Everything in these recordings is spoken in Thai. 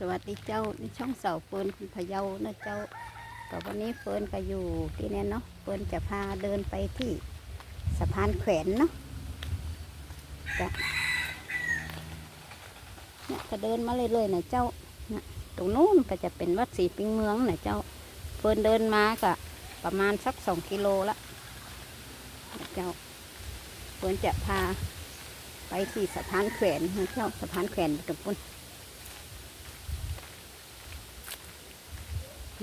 สวัสดีเจ้าในช่องเสาเฟิร์นพะเยานะเจ้ากับวันนี้เฟิร์นก็อยู่ที่นี่เนาะเฟิร์นจะพาเดินไปที่สะพานแขวนเนาะจะเนี่ยก็เดินมาเรื่อยๆนะเจ้านะตรงนู้นก็จะเป็นวัดศรีปิงเมืองนะเจ้า เฟิร์นเดินมาก็ประมาณสักสองกิโลละเจ้าเฟิร์นจะพาไปที่สะพานแขวนนะเจ้าสะพานแขวนตรงนู้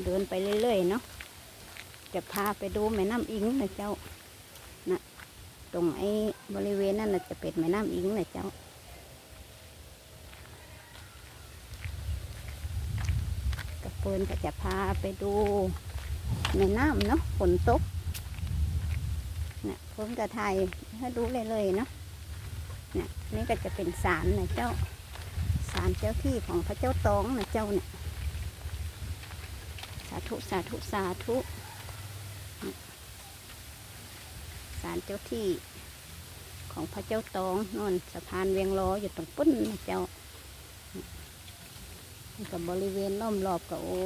เดินไปเรื่อยๆเนาะจะพาไปดูแม่น้ำอิงนะเจ้านะตรงไอ้บริเวณนั่นนะจะเป็นแม่น้ำอิงนะเจ้ากระเปินก็จะพาไปดูแม่น้ำเนาะฝนตกเนี่ยผมจะถ่ายให้ดูเลยๆเนาะเนี่ยนี่ก็จะเป็นศาลนะเจ้าศาลเจ้าที่ของพระเจ้าตองนะเจ้าเนี่ยาธุสาธุสาธุศาลเจ้าที่ของพระเจ้าตองนนสะพานเวียงล้ออยู่ตรงปุ้นนะเจ้ากับบริเวณล้อมรอบกับโอ้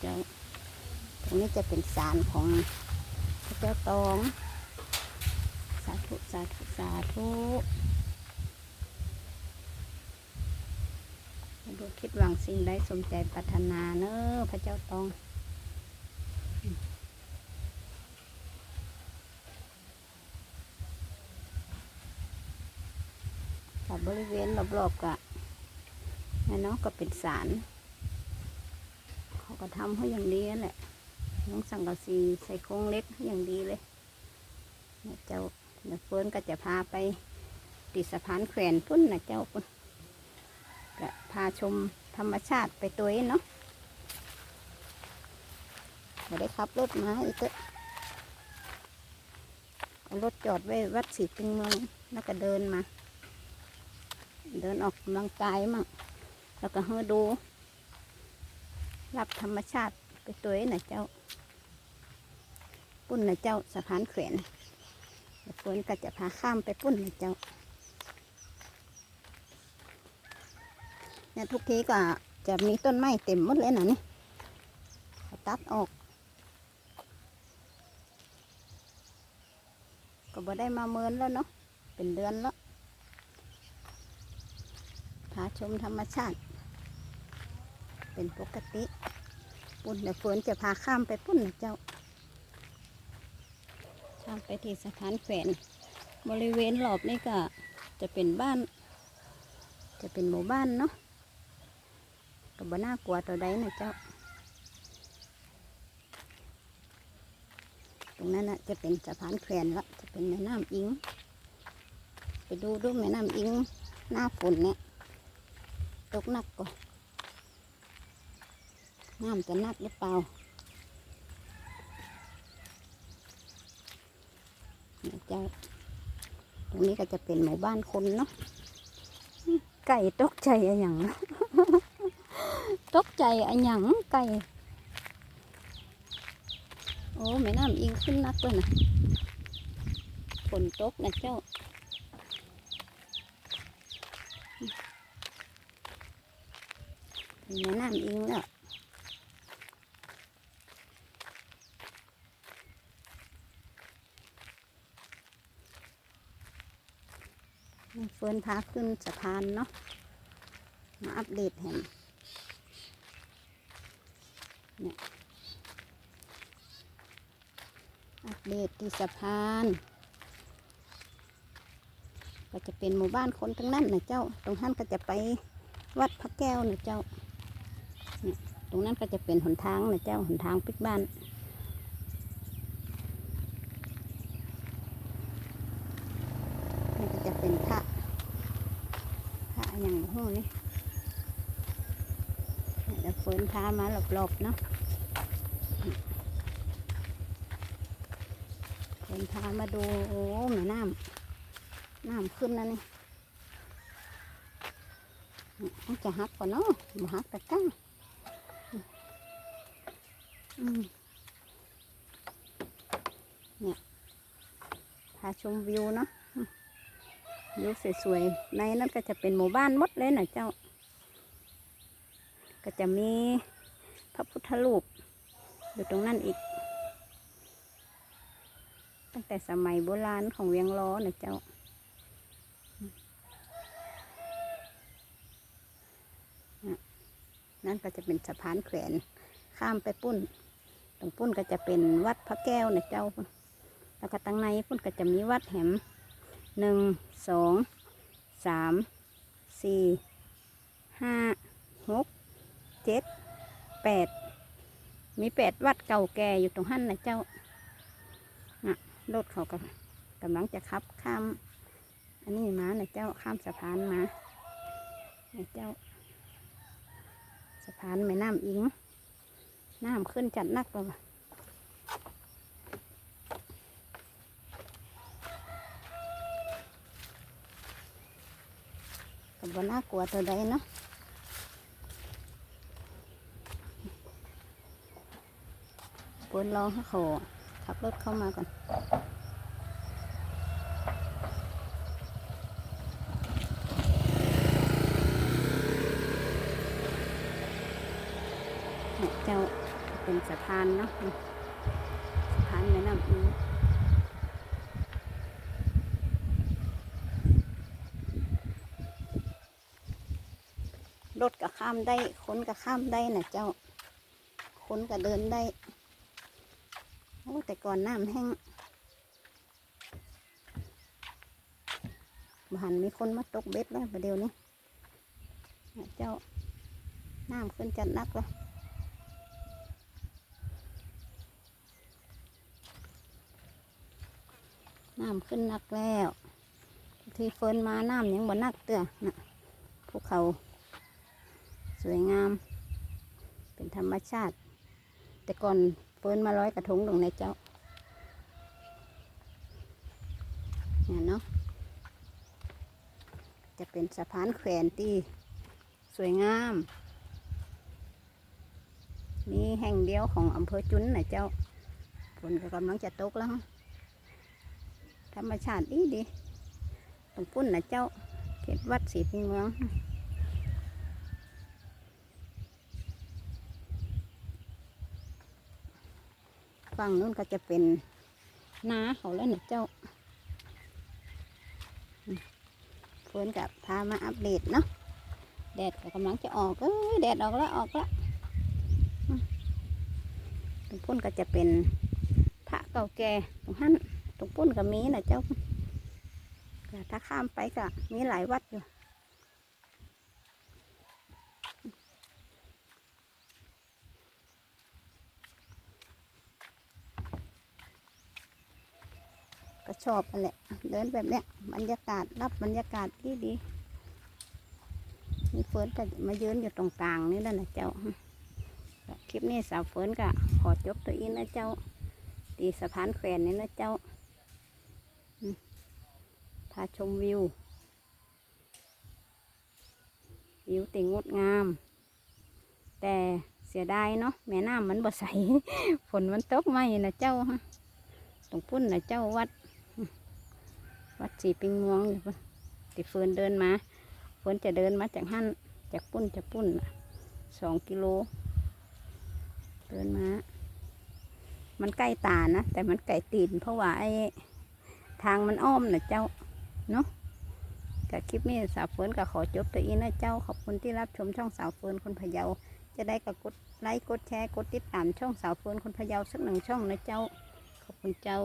เจ้าตรงนี้จะเป็นศาลของพระเจ้าตอง สาธุสาธุสาธุ ดูคิดหวังสิ่งใดสมใจปรารถนาเนอะพระเจ้าตองกับบริเวณรอบๆกะนั่นเนาะก็เป็นสารเขาก็ทำให้อย่างดีนั่นแหละน้องสังกะสีใส่โครงเล็กให้อย่างดีเลยเจ้าเดี๋ยวเฟิร์นก็จะพาไปติดสะพานแขวนพุ่นนะเจ้าพุ่นาชมธรรมชาติไปตัวเองเนาะไม่ได้ขับรถมาอีกเตอะเอารถจอดไว้วัดศรีปิงเมืองแล้วก็เดินมา เดินออกกำลังกายมั่งแล้วก็เฮอดู รับธรรมชาติไปตัวเองนะเจ้า ปุ้นนะเจ้าสะพานแขวนเดี๋ยวฝนก็จะพาข้ามไปปุ้นนะเจ้า เนี่ยทุกทีก็จะมีต้นไม้เต็มหมดเลยนะนี่ตัดออก ก็บ่ได้มาเมินแล้วเนาะเป็นเดือนแล้วพาชมธรรมชาติ เป็นปกติ ปุ่นเดี๋ยวฝนจะพาข้ามไปปุ่นนะเจ้าข้ามไปที่สะพานแขวนบริเวณรอบนี้ก็จะเป็นบ้าน จะเป็นหมู่บ้านเนาะ ก็บ่น่ากลัวตัวใดนะเจ้า ตรงนั้นนะจะเป็นสะพานแขวนละจะเป็นแม่น้ำอิง ไปดูดูแม่น้ำอิงหน้าฝนเนี่ยตกหนักก่อนน้ำจะนักหรือเปล่าเจ้าตรงนี้ก็จะเป็นหมู่บ้านคนเนาะไก่ตกใจอะหยัง ตกใจอะหยังไก่โอ้แม่น้ำอิงขึ้นนักเลยนะฝนตกนะเจ้าแม่น้ำอิงแล้วเฟิร์นพาขึ้นสะพานเนาะมาอัปเดตเห็น เนี่ยอัปเดตที่สะพาน ก็จะเป็นหมู่บ้านคนทั้งนั้นนะเจ้า ตรงนั้นก็จะไปวัดพระแก้วนะเจ้าเนี่ยตรงนั้นก็จะเป็นหนทางนะเจ้าหนทางปิกบ้านนี่ก็จะเป็นพระพระอย่างหูนี่ เดี๋ยวเฟินพามาหลบๆเนาะเฟินพามาดู โอ้แม่น้ำน้ำขึ้นแล้วนี่มันจะหักก่อนเนาะมาหักแต่ก้าเนี่ยพาชมวิวเนาะวิวสวยๆ ในนั้นก็จะเป็นหมู่บ้านมดเลยนะเจ้า ก็จะมีพระพุทธรูปอยู่ตรงนั้นอีก ตั้งแต่สมัยโบราณของเวียงล้อนะเจ้า นั่นก็จะเป็นสะพานแขวนข้ามไปปุ้น ตรงปุ้นก็จะเป็นวัดพระแก้วนะเจ้า แล้วก็ตั้งในปุ้นก็จะมีวัดแหมหนึ่งสองสามสี่ห้าหก เจ็ดแปดมีแปดวัดเก่าแก่อยู่ตรงหั่นนะเจ้าน่ะรถเขาก็กำลังจะขับข้าม อันนี้มานะเจ้าข้ามสะพานมานะเจ้า สะพานแม่น้ำอิงน้ำขึ้นจัดนักแล้วว่ะกับบน่ากลัวตัวใดเนาะ ปวนรอให้เขาขับรถเข้ามาก่อนเนี่ยเจ้าเป็นสะพานเนาะสะพานแม่น้ำอิงรถก็ข้ามได้คนก็ข้ามได้นะเจ้า คนก็เดินได้ อ้แต่ก่อนน้ำแห้งบ้านมีคนมาตกเบ็ดแล้วประเดี๋ยวนี้เนี่ยเจ้าน้ำขึ้นจัดนักแล้วน้ำขึ้นนักแล้ว ที่เฟินมาน้ำยังบ่นักเตือนะภูเขา สวยงาม เป็นธรรมชาติ แต่ก่อน เฟิร์นมาร้อยกระทงตรงไหนเจ้าเนี่ยเนาะจะเป็นสะพานแขวนที่สวยงามมีแห่งเดียวของอำเภอจุนนะเจ้าฝนก็กำลังจะตกแล้วธรรมชาติดีดีตรงปุ้นนะเจ้าเขตวัดศรีพิงเมือง ฝั่งนู้นก็จะเป็นนาเขาแล้วนะเจ้าอืมเพื่อนกับพามาอัปเดตเนาะแดดก็กำลังจะออกเอ้ยแดดออกแล้วออกแล้วตรงปุ้นก็จะเป็นพระเก่าแก่ตรงหันตรงปุ้นก็มีนะเจ้าถ้าข้ามไปก็มีหลายวัดอยู่ ชอบนั่นแหละ เดินแบบเนี้ยบรรยากาศรับบรรยากาศที่ดีนี่เฟิร์นก็มายืนอยู่ตรงกลางนี่แหละนะเจ้า คลิปนี้สาวเฟิร์นก็ขอจบตัวอีกนะเจ้า ตีสะพานแขวนนี่นะเจ้าพาชมวิว วิวติงดงาม แต่เสียดายเนาะแม่น้ำมันบ่ใส ฝนมันตกไม่นะเจ้าตรงพุ่นนะเจ้าวัด วัดสีปิงม่วงอยู่พุ่นติเฟินเดินมาเฟินจะเดินมาจากหั่นจากปุ้นจากปุ้นสองกิโลเดินมา มันใกล้ตานะ แต่มันไกลตีนเพราะว่าไอ้ทางมันอ้อมนะเจ้า เนาะกับคลิปนี้สาวเฟิร์นก็ขอจบตัวอีนะเจ้าขอบคุณที่รับชมช่องสาวเฟิร์นคนพะเยา จะได้ก็กดไลค์กดแชร์กดติดตามช่องสาวเฟิร์นคนพะเยาสักหนึ่งช่องนะเจ้า ขอบคุณเจ้า